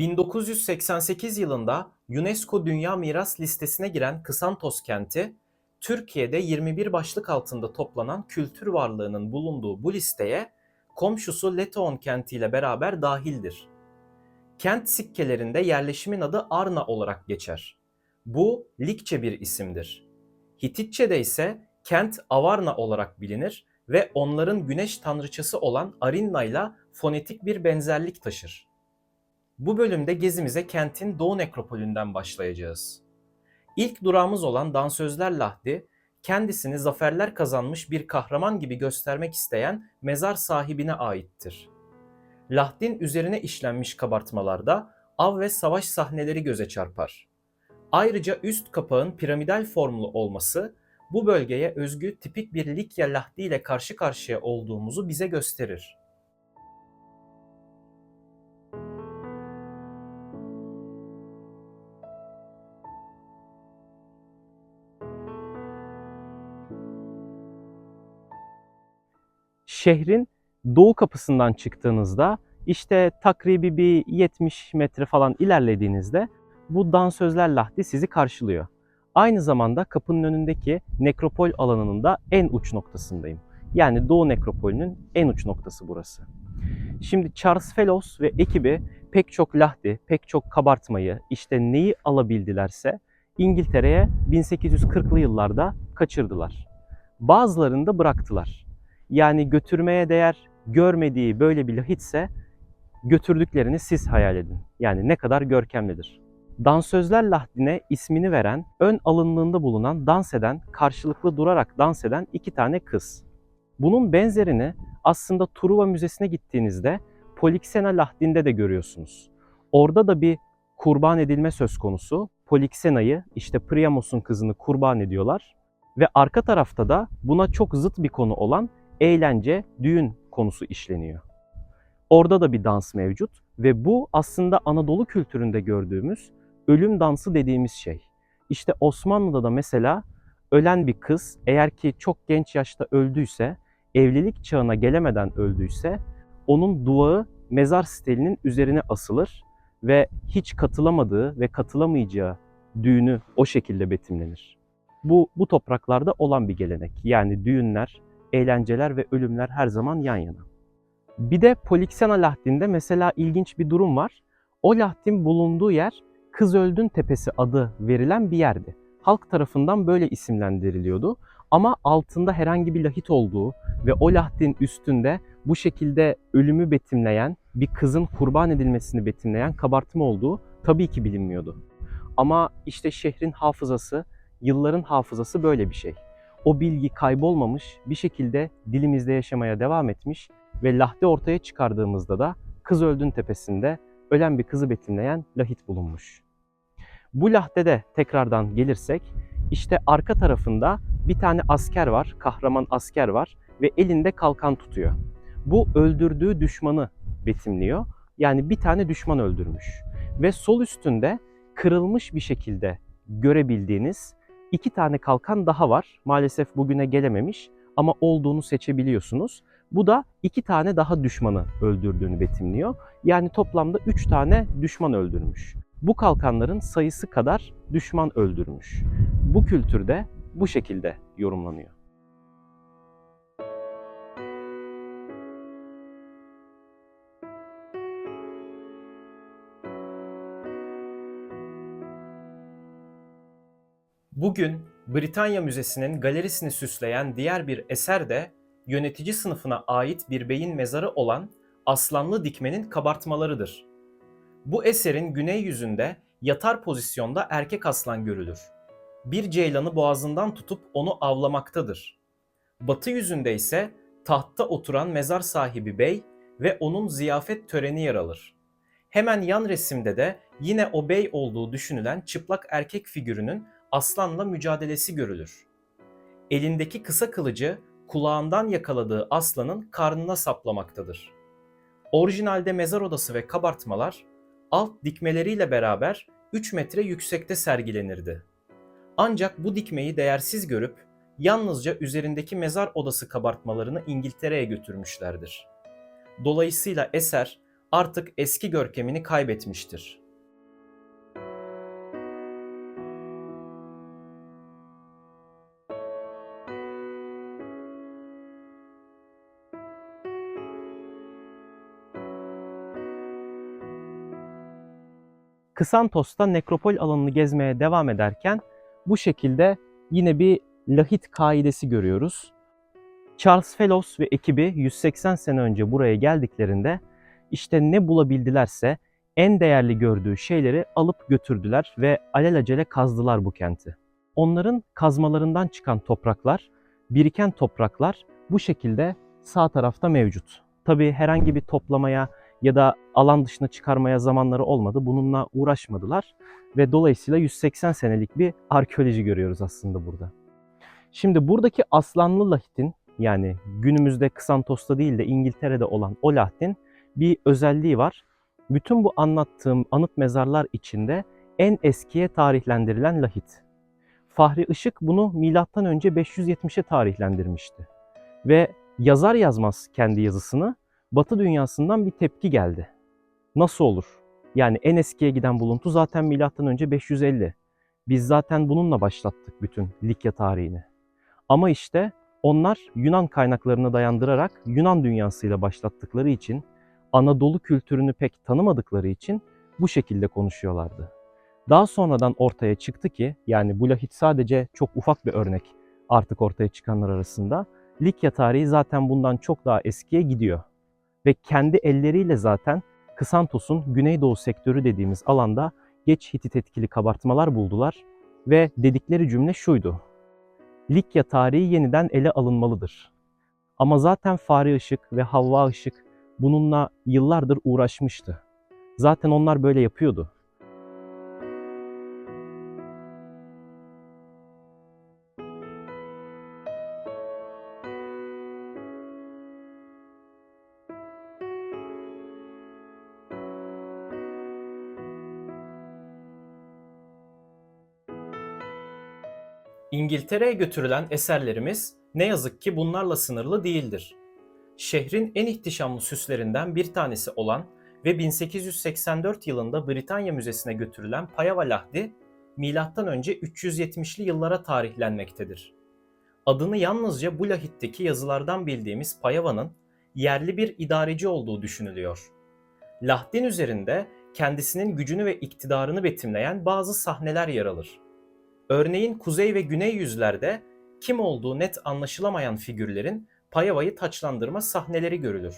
1988 yılında UNESCO Dünya Miras Listesi'ne giren Kısantos kenti, Türkiye'de 21 başlık altında toplanan kültür varlığının bulunduğu bu listeye komşusu Letoon kentiyle beraber dahildir. Kent sikkelerinde yerleşimin adı Arna olarak geçer. Bu Likçe bir isimdir. Hititçe'de ise kent Avarna olarak bilinir ve onların güneş tanrıçası olan Arinna ile fonetik bir benzerlik taşır. Bu bölümde gezimize kentin Doğu Nekropolü'nden başlayacağız. İlk durağımız olan Dansözler Lahdi, kendisini zaferler kazanmış bir kahraman gibi göstermek isteyen mezar sahibine aittir. Lahdin üzerine işlenmiş kabartmalarda av ve savaş sahneleri göze çarpar. Ayrıca üst kapağın piramidal formlu olması bu bölgeye özgü tipik bir Likya Lahdi ile karşı karşıya olduğumuzu bize gösterir. Şehrin doğu kapısından çıktığınızda işte takribi bir 70 metre falan ilerlediğinizde bu dansözler lahdi sizi karşılıyor. Aynı zamanda kapının önündeki nekropol alanının da en uç noktasındayım. Yani Doğu Nekropolü'nün en uç noktası burası. Şimdi Charles Fellows ve ekibi pek çok lahdi, pek çok kabartmayı, işte neyi alabildilerse İngiltere'ye 1840'lı yıllarda kaçırdılar. Bazılarını da bıraktılar. Yani götürmeye değer görmediği böyle bir lahitse götürdüklerini siz hayal edin. Yani ne kadar görkemlidir. Dansözler lahdine ismini veren, ön alınlığında bulunan dans eden, karşılıklı durarak dans eden iki tane kız. Bunun benzerini aslında Truva Müzesi'ne gittiğinizde Poliksena lahdinde de görüyorsunuz. Orada da bir kurban edilme söz konusu. Poliksena'yı işte Priamos'un kızını kurban ediyorlar. Ve arka tarafta da buna çok zıt bir konu olan eğlence, düğün konusu işleniyor. Orada da bir dans mevcut ve bu aslında Anadolu kültüründe gördüğümüz ölüm dansı dediğimiz şey. İşte Osmanlı'da da mesela ölen bir kız eğer ki çok genç yaşta öldüyse, evlilik çağına gelemeden öldüyse onun duağı mezar stelinin üzerine asılır ve hiç katılamadığı ve katılamayacağı düğünü o şekilde betimlenir. Bu bu topraklarda olan bir gelenek. Yani düğünler, eğlenceler ve ölümler her zaman yan yana. Bir de Poliksena Lahdin'de mesela ilginç bir durum var. O Lahdin bulunduğu yer Kızöldün Tepesi adı verilen bir yerdi. Halk tarafından böyle isimlendiriliyordu. Ama altında herhangi bir lahit olduğu ve o lahdin üstünde bu şekilde ölümü betimleyen, bir kızın kurban edilmesini betimleyen kabartma olduğu tabii ki bilinmiyordu. Ama işte şehrin hafızası, yılların hafızası böyle bir şey. O bilgi kaybolmamış, bir şekilde dilimizde yaşamaya devam etmiş ve lahdi ortaya çıkardığımızda da Kızöldün Tepesi'nde ölen bir kızı betimleyen lahit bulunmuş. Bu lahdede tekrardan gelirsek işte arka tarafında bir tane asker var, kahraman asker var ve elinde kalkan tutuyor. Bu öldürdüğü düşmanı betimliyor. Yani bir tane düşman öldürmüş. Ve sol üstünde kırılmış bir şekilde görebildiğiniz iki tane kalkan daha var. Maalesef bugüne gelememiş ama olduğunu seçebiliyorsunuz. Bu da iki tane daha düşmanı öldürdüğünü betimliyor. Yani toplamda üç tane düşman öldürmüş. Bu kalkanların sayısı kadar düşman öldürmüş. Bu kültürde bu şekilde yorumlanıyor. Bugün Britanya Müzesi'nin galerisini süsleyen diğer bir eser de yönetici sınıfına ait bir beyin mezarı olan Aslanlı Dikme'nin kabartmalarıdır. Bu eserin güney yüzünde yatar pozisyonda erkek aslan görülür. Bir ceylanı boğazından tutup onu avlamaktadır. Batı yüzünde ise tahtta oturan mezar sahibi bey ve onun ziyafet töreni yer alır. Hemen yan resimde de yine o bey olduğu düşünülen çıplak erkek figürünün aslanla mücadelesi görülür. Elindeki kısa kılıcı kulağından yakaladığı aslanın karnına saplamaktadır. Orijinalde mezar odası ve kabartmalar alt dikmeleriyle beraber 3 metre yüksekte sergilenirdi. Ancak bu dikmeyi değersiz görüp yalnızca üzerindeki mezar odası kabartmalarını İngiltere'ye götürmüşlerdir. Dolayısıyla eser artık eski görkemini kaybetmiştir. Kısantos'ta nekropol alanını gezmeye devam ederken bu şekilde yine bir lahit kaidesi görüyoruz. Charles Fellows ve ekibi 180 sene önce buraya geldiklerinde işte ne bulabildilerse en değerli gördüğü şeyleri alıp götürdüler ve alelacele kazdılar bu kenti. Onların kazmalarından çıkan topraklar, biriken topraklar bu şekilde sağ tarafta mevcut. Tabii herhangi bir toplamaya ya da alan dışına çıkarmaya zamanları olmadı. Bununla uğraşmadılar ve dolayısıyla 180 senelik bir arkeoloji görüyoruz aslında burada. Şimdi buradaki aslanlı lahitin yani günümüzde Kısantos'ta değil de İngiltere'de olan o lahitin bir özelliği var. Bütün bu anlattığım anıt mezarlar içinde en eskiye tarihlendirilen lahit. Fahri Işık bunu milattan önce 570'e tarihlendirmişti. Ve yazar yazmaz kendi yazısını Batı dünyasından bir tepki geldi. Nasıl olur? Yani en eskiye giden buluntu zaten milattan önce 550. Biz zaten bununla başlattık bütün Likya tarihini. Ama işte onlar Yunan kaynaklarına dayandırarak Yunan dünyasıyla başlattıkları için Anadolu kültürünü pek tanımadıkları için bu şekilde konuşuyorlardı. Daha sonradan ortaya çıktı ki yani bu lahit sadece çok ufak bir örnek artık ortaya çıkanlar arasında. Likya tarihi zaten bundan çok daha eskiye gidiyor. Ve kendi elleriyle zaten Kısantos'un Güneydoğu sektörü dediğimiz alanda geç Hitit etkili kabartmalar buldular ve dedikleri cümle şuydu. Likya tarihi yeniden ele alınmalıdır. Ama zaten Fahri Işık ve Havva Işık bununla yıllardır uğraşmıştı. Zaten onlar böyle yapıyordu. İngiltere'ye götürülen eserlerimiz ne yazık ki bunlarla sınırlı değildir. Şehrin en ihtişamlı süslerinden bir tanesi olan ve 1884 yılında Britanya Müzesi'ne götürülen Payava Lahdi, M.Ö. 370'li yıllara tarihlenmektedir. Adını yalnızca bu lahitteki yazılardan bildiğimiz Payava'nın yerli bir idareci olduğu düşünülüyor. Lahdin üzerinde kendisinin gücünü ve iktidarını betimleyen bazı sahneler yer alır. Örneğin kuzey ve güney yüzlerde kim olduğu net anlaşılamayan figürlerin Payava'yı taçlandırma sahneleri görülür.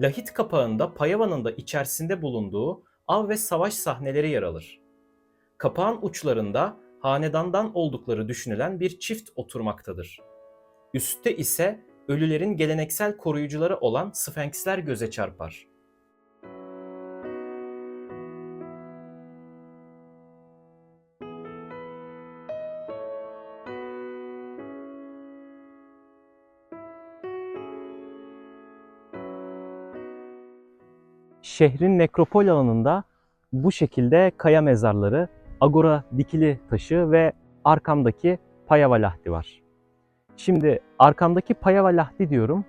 Lahit kapağında Payava'nın da içerisinde bulunduğu av ve savaş sahneleri yer alır. Kapağın uçlarında hanedandan oldukları düşünülen bir çift oturmaktadır. Üstte ise ölülerin geleneksel koruyucuları olan sfenksler göze çarpar. Şehrin nekropol alanında bu şekilde kaya mezarları, agora dikili taşı ve arkamdaki Payava Lahdi var. Şimdi arkamdaki Payava Lahdi diyorum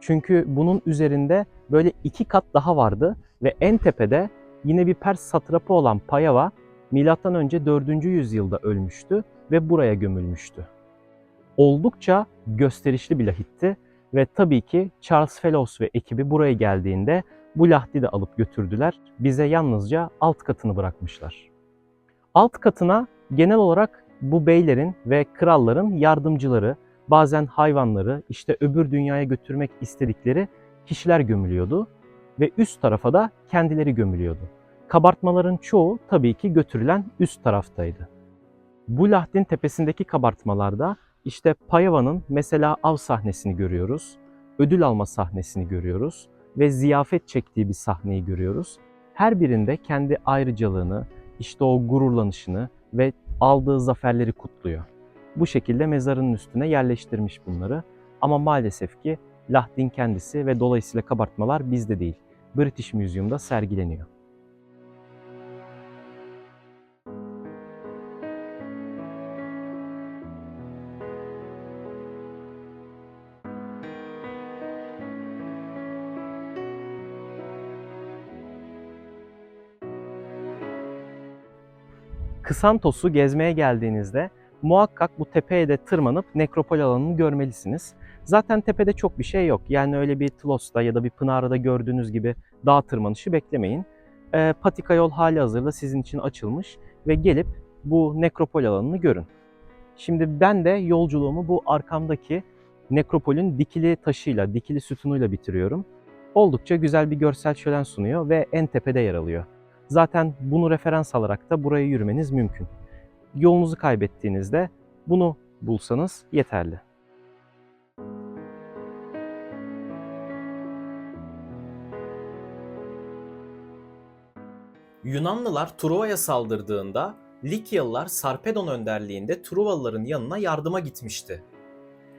çünkü bunun üzerinde böyle iki kat daha vardı ve en tepede yine bir Pers satrapı olan Payava milattan önce 4. yüzyılda ölmüştü ve buraya gömülmüştü. Oldukça gösterişli bir lahitti ve tabii ki Charles Fellows ve ekibi buraya geldiğinde bu lahdi de alıp götürdüler. Bize yalnızca alt katını bırakmışlar. Alt katına genel olarak bu beylerin ve kralların yardımcıları, bazen hayvanları, işte öbür dünyaya götürmek istedikleri kişiler gömülüyordu ve üst tarafa da kendileri gömülüyordu. Kabartmaların çoğu tabii ki götürülen üst taraftaydı. Bu lahdin tepesindeki kabartmalarda işte Payava'nın mesela av sahnesini görüyoruz, ödül alma sahnesini görüyoruz ve ziyafet çektiği bir sahneyi görüyoruz. Her birinde kendi ayrıcalığını, işte o gururlanışını ve aldığı zaferleri kutluyor. Bu şekilde mezarının üstüne yerleştirmiş bunları. Ama maalesef ki Lahdin kendisi ve dolayısıyla kabartmalar bizde değil. British Museum'da sergileniyor. Kısantos'u gezmeye geldiğinizde muhakkak bu tepeye de tırmanıp nekropol alanını görmelisiniz. Zaten tepede çok bir şey yok. Yani öyle bir Tlos'ta ya da bir Pınar'da gördüğünüz gibi dağ tırmanışı beklemeyin. Ee, patika yol hali hazırda sizin için açılmış ve gelip bu nekropol alanını görün. Şimdi ben de yolculuğumu bu arkamdaki nekropolün dikili taşıyla, dikili sütunuyla bitiriyorum. Oldukça güzel bir görsel şölen sunuyor ve en tepede yer alıyor. Zaten bunu referans alarak da buraya yürümeniz mümkün. Yolunuzu kaybettiğinizde bunu bulsanız yeterli. Yunanlılar Truva'ya saldırdığında Likyalılar Sarpedon önderliğinde Truvalıların yanına yardıma gitmişti.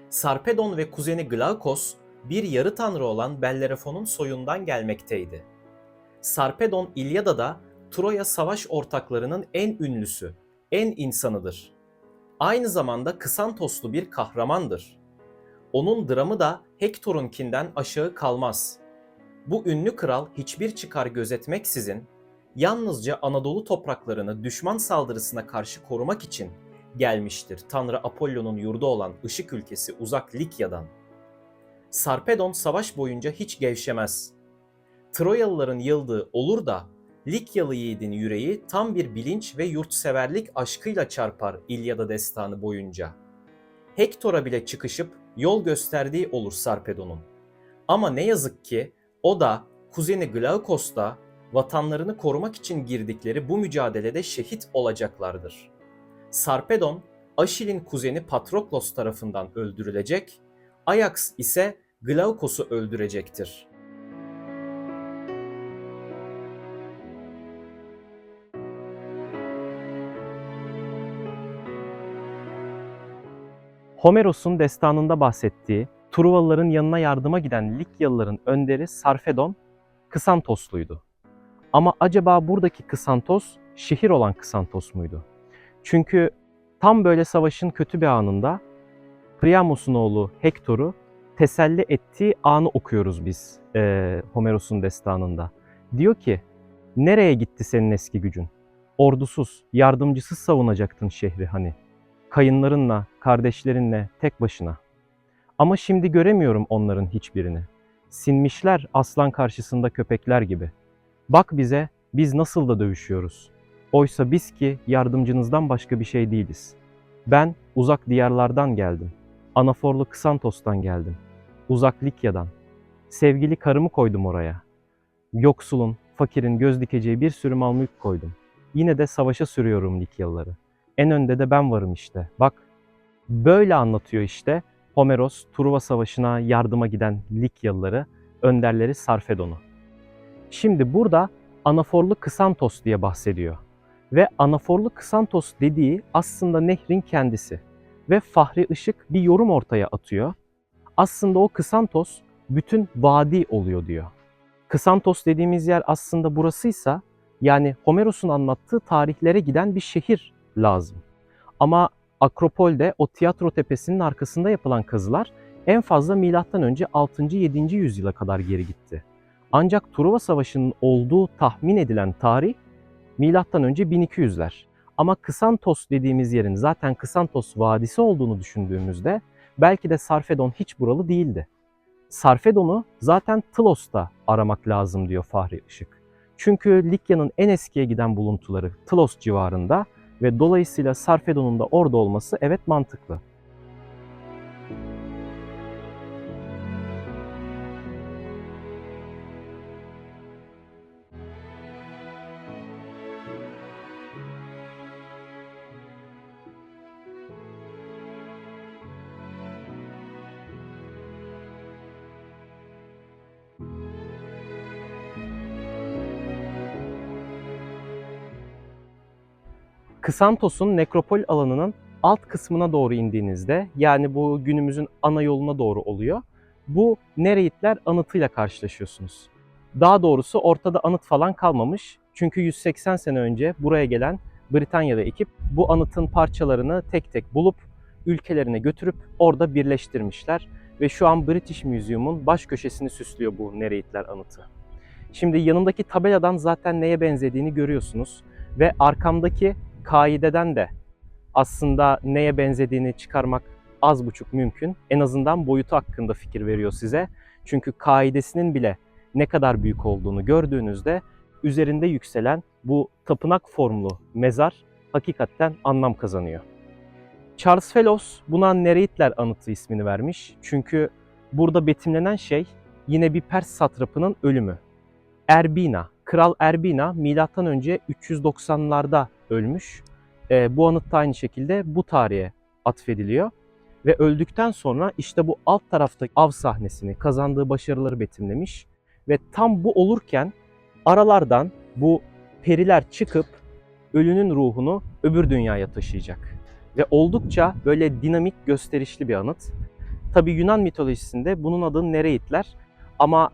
Sarpedon ve kuzeni Glaukos bir yarı tanrı olan Bellerofon'un soyundan gelmekteydi. Sarpedon İlyada'da Troya savaş ortaklarının en ünlüsü, en insanıdır. Aynı zamanda Kısantoslu bir kahramandır. Onun dramı da Hektor'unkinden aşağı kalmaz. Bu ünlü kral hiçbir çıkar gözetmeksizin yalnızca Anadolu topraklarını düşman saldırısına karşı korumak için gelmiştir Tanrı Apollo'nun yurdu olan ışık ülkesi uzak Likya'dan. Sarpedon savaş boyunca hiç gevşemez. Troyalıların yıldığı olur da Likyalı yiğidin yüreği tam bir bilinç ve yurtseverlik aşkıyla çarpar İlyada destanı boyunca. Hektor'a bile çıkışıp yol gösterdiği olur Sarpedon'un. Ama ne yazık ki o da kuzeni Glaukos'ta vatanlarını korumak için girdikleri bu mücadelede şehit olacaklardır. Sarpedon, Aşil'in kuzeni Patroklos tarafından öldürülecek, Ajax ise Glaukos'u öldürecektir. Homeros'un destanında bahsettiği Truvalıların yanına yardıma giden Likyalıların önderi Sarfedon Kısantosluydu. Ama acaba buradaki Kısantos şehir olan Kısantos muydu? Çünkü tam böyle savaşın kötü bir anında Priamos'un oğlu Hektor'u teselli ettiği anı okuyoruz biz e, Homeros'un destanında. Diyor ki, nereye gitti senin eski gücün? Ordusuz, yardımcısız savunacaktın şehri hani. Kayınlarınla, kardeşlerinle, tek başına. Ama şimdi göremiyorum onların hiçbirini. Sinmişler aslan karşısında köpekler gibi. Bak bize, biz nasıl da dövüşüyoruz. Oysa biz ki yardımcınızdan başka bir şey değiliz. Ben uzak diyarlardan geldim. Anaforlu Kısantos'tan geldim. Uzak Likya'dan. Sevgili karımı koydum oraya. Yoksulun, fakirin göz dikeceği bir sürü mal mülk koydum. Yine de savaşa sürüyorum Likyalıları. En önde de ben varım işte. Bak. Böyle anlatıyor işte Homeros Truva Savaşı'na yardıma giden Likyalıları, önderleri Sarfedon'u. Şimdi burada anaforlu Kısantos diye bahsediyor. Ve anaforlu Kısantos dediği aslında nehrin kendisi. Ve Fahri Işık bir yorum ortaya atıyor. Aslında o Kısantos bütün vadi oluyor diyor. Kısantos dediğimiz yer aslında burasıysa yani Homeros'un anlattığı tarihlere giden bir şehir lazım. Ama Akropol'de o tiyatro tepesinin arkasında yapılan kazılar en fazla milattan önce 6. 7. yüzyıla kadar geri gitti. Ancak Truva Savaşı'nın olduğu tahmin edilen tarih milattan önce 1200'ler. Ama Kısantos dediğimiz yerin zaten Kısantos Vadisi olduğunu düşündüğümüzde belki de Sarfedon hiç buralı değildi. Sarfedon'u zaten Tlos'ta aramak lazım diyor Fahri Işık. Çünkü Likya'nın en eskiye giden buluntuları Tlos civarında ve dolayısıyla Sarfedon'un da orada olması evet mantıklı. Kısantos'un nekropol alanının alt kısmına doğru indiğinizde yani bu günümüzün ana yoluna doğru oluyor. Bu Nereidler anıtıyla karşılaşıyorsunuz. Daha doğrusu ortada anıt falan kalmamış. Çünkü 180 sene önce buraya gelen Britanya'da ekip bu anıtın parçalarını tek tek bulup ülkelerine götürüp orada birleştirmişler. Ve şu an British Museum'un baş köşesini süslüyor bu Nereidler anıtı. Şimdi yanındaki tabeladan zaten neye benzediğini görüyorsunuz. Ve arkamdaki kaideden de aslında neye benzediğini çıkarmak az buçuk mümkün. En azından boyutu hakkında fikir veriyor size. Çünkü kaidesinin bile ne kadar büyük olduğunu gördüğünüzde üzerinde yükselen bu tapınak formlu mezar hakikaten anlam kazanıyor. Charles Fellows buna Nereidler anıtı ismini vermiş. Çünkü burada betimlenen şey yine bir Pers satrapının ölümü. Erbina, Kral Erbina milattan önce 390'larda ölmüş. Ee, bu anıt da aynı şekilde bu tarihe atfediliyor. Ve öldükten sonra işte bu alt taraftaki av sahnesini, kazandığı başarıları betimlemiş. Ve tam bu olurken aralardan bu periler çıkıp ölünün ruhunu öbür dünyaya taşıyacak. Ve oldukça böyle dinamik, gösterişli bir anıt. Tabi Yunan mitolojisinde bunun adı Nereidler ama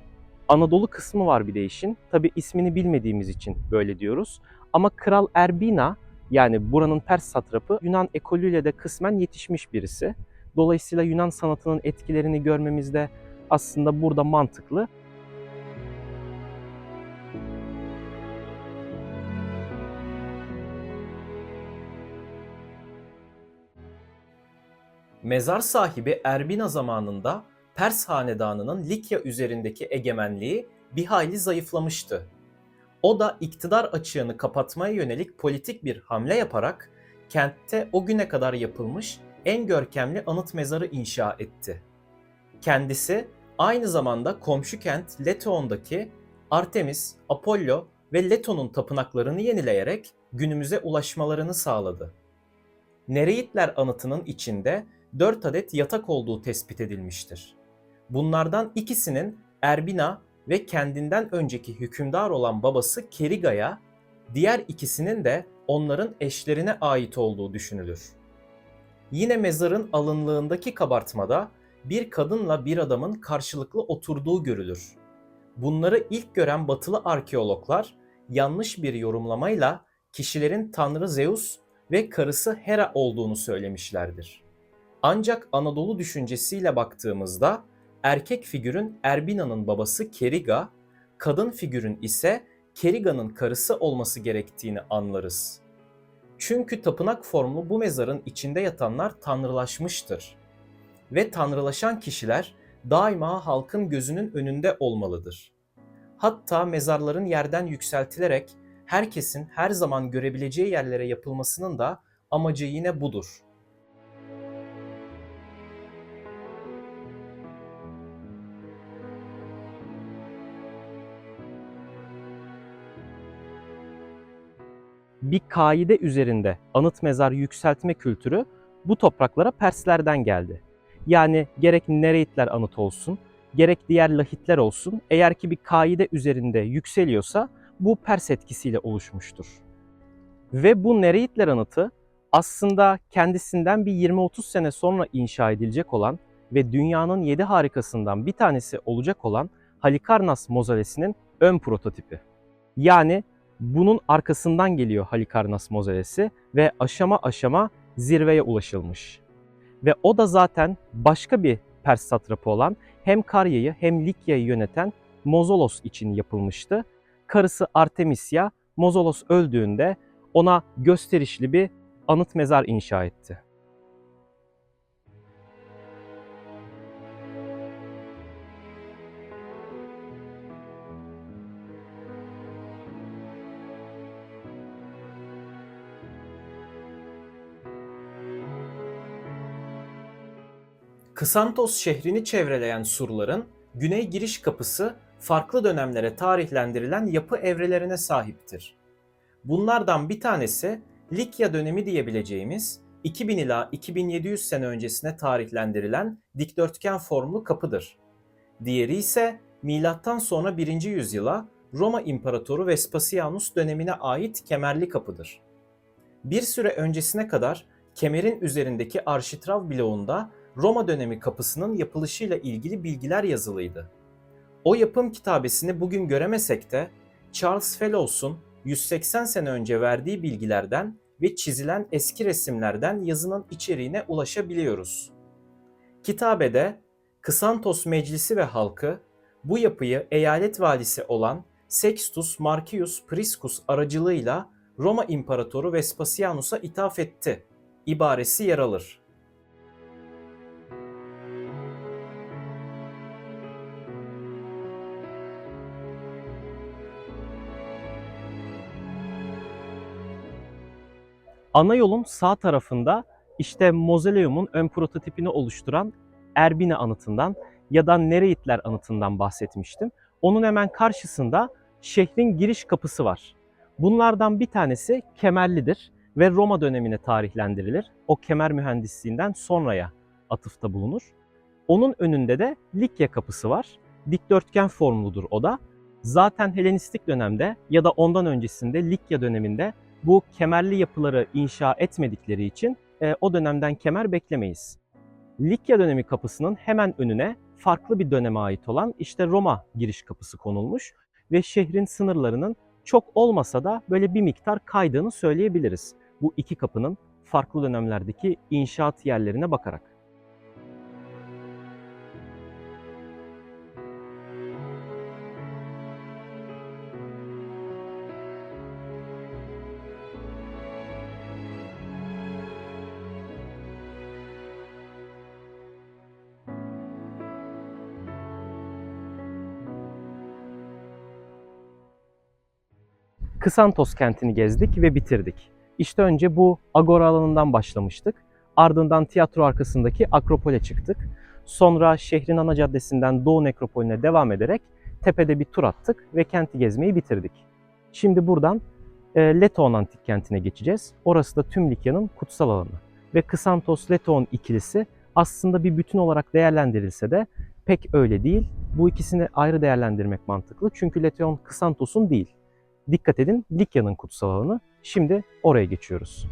Anadolu kısmı var bir de işin. Tabi ismini bilmediğimiz için böyle diyoruz. Ama Kral Erbina yani buranın Pers satrapı Yunan ekolüyle de kısmen yetişmiş birisi. Dolayısıyla Yunan sanatının etkilerini görmemiz de aslında burada mantıklı. Mezar sahibi Erbina zamanında Pers hanedanının Likya üzerindeki egemenliği bir hayli zayıflamıştı. O da iktidar açığını kapatmaya yönelik politik bir hamle yaparak kentte o güne kadar yapılmış en görkemli anıt mezarı inşa etti. Kendisi aynı zamanda komşu kent Letoon'daki Artemis, Apollo ve Leto'nun tapınaklarını yenileyerek günümüze ulaşmalarını sağladı. Nereidler anıtının içinde 4 adet yatak olduğu tespit edilmiştir. Bunlardan ikisinin Erbina ve kendinden önceki hükümdar olan babası Keriga'ya, diğer ikisinin de onların eşlerine ait olduğu düşünülür. Yine mezarın alınlığındaki kabartmada bir kadınla bir adamın karşılıklı oturduğu görülür. Bunları ilk gören batılı arkeologlar yanlış bir yorumlamayla kişilerin tanrı Zeus ve karısı Hera olduğunu söylemişlerdir. Ancak Anadolu düşüncesiyle baktığımızda erkek figürün Erbina'nın babası Keriga, kadın figürün ise Keriga'nın karısı olması gerektiğini anlarız. Çünkü tapınak formlu bu mezarın içinde yatanlar tanrılaşmıştır. Ve tanrılaşan kişiler daima halkın gözünün önünde olmalıdır. Hatta mezarların yerden yükseltilerek herkesin her zaman görebileceği yerlere yapılmasının da amacı yine budur. Bir kaide üzerinde anıt mezar yükseltme kültürü bu topraklara Perslerden geldi. Yani gerek Nereidler anıt olsun, gerek diğer lahitler olsun eğer ki bir kaide üzerinde yükseliyorsa bu Pers etkisiyle oluşmuştur. Ve bu Nereidler anıtı aslında kendisinden bir 20-30 sene sonra inşa edilecek olan ve dünyanın yedi harikasından bir tanesi olacak olan Halikarnas mozolesinin ön prototipi. Yani bunun arkasından geliyor Halikarnas mozelesi ve aşama aşama zirveye ulaşılmış. Ve o da zaten başka bir Pers satrapı olan hem Karya'yı hem Likya'yı yöneten Mozolos için yapılmıştı. Karısı Artemisya Mozolos öldüğünde ona gösterişli bir anıt mezar inşa etti. Kısantos şehrini çevreleyen surların güney giriş kapısı farklı dönemlere tarihlendirilen yapı evrelerine sahiptir. Bunlardan bir tanesi Likya dönemi diyebileceğimiz 2000 ila 2700 sene öncesine tarihlendirilen dikdörtgen formlu kapıdır. Diğeri ise milattan sonra 1. yüzyıla Roma İmparatoru Vespasianus dönemine ait kemerli kapıdır. Bir süre öncesine kadar kemerin üzerindeki arşitrav bloğunda Roma dönemi kapısının yapılışıyla ilgili bilgiler yazılıydı. O yapım kitabesini bugün göremesek de Charles Fellows'un 180 sene önce verdiği bilgilerden ve çizilen eski resimlerden yazının içeriğine ulaşabiliyoruz. Kitabede Kısantos Meclisi ve halkı bu yapıyı eyalet valisi olan Sextus Marcius Priscus aracılığıyla Roma İmparatoru Vespasianus'a ithaf etti ibaresi yer alır. Ana yolun sağ tarafında işte Mozoleum'un ön prototipini oluşturan Erbine anıtından ya da Nereidler anıtından bahsetmiştim. Onun hemen karşısında şehrin giriş kapısı var. Bunlardan bir tanesi kemerlidir ve Roma dönemine tarihlendirilir. O kemer mühendisliğinden sonraya atıfta bulunur. Onun önünde de Likya kapısı var. Dikdörtgen formludur o da. Zaten Helenistik dönemde ya da ondan öncesinde Likya döneminde bu kemerli yapıları inşa etmedikleri için e, o dönemden kemer beklemeyiz. Likya dönemi kapısının hemen önüne farklı bir döneme ait olan işte Roma giriş kapısı konulmuş ve şehrin sınırlarının çok olmasa da böyle bir miktar kaydığını söyleyebiliriz. Bu iki kapının farklı dönemlerdeki inşaat yerlerine bakarak. Kısantos kentini gezdik ve bitirdik. İşte önce bu agora alanından başlamıştık. Ardından tiyatro arkasındaki Akropol'e çıktık. Sonra şehrin ana caddesinden Doğu Nekropolü'ne devam ederek tepede bir tur attık ve kenti gezmeyi bitirdik. Şimdi buradan e, Letoon Antik Kenti'ne geçeceğiz. Orası da tüm Likya'nın kutsal alanı. Ve Kısantos-Letoon ikilisi aslında bir bütün olarak değerlendirilse de pek öyle değil. Bu ikisini ayrı değerlendirmek mantıklı. Çünkü Letoon Kısantos'un değil. Dikkat edin Likya'nın kutsal alanı. Şimdi oraya geçiyoruz.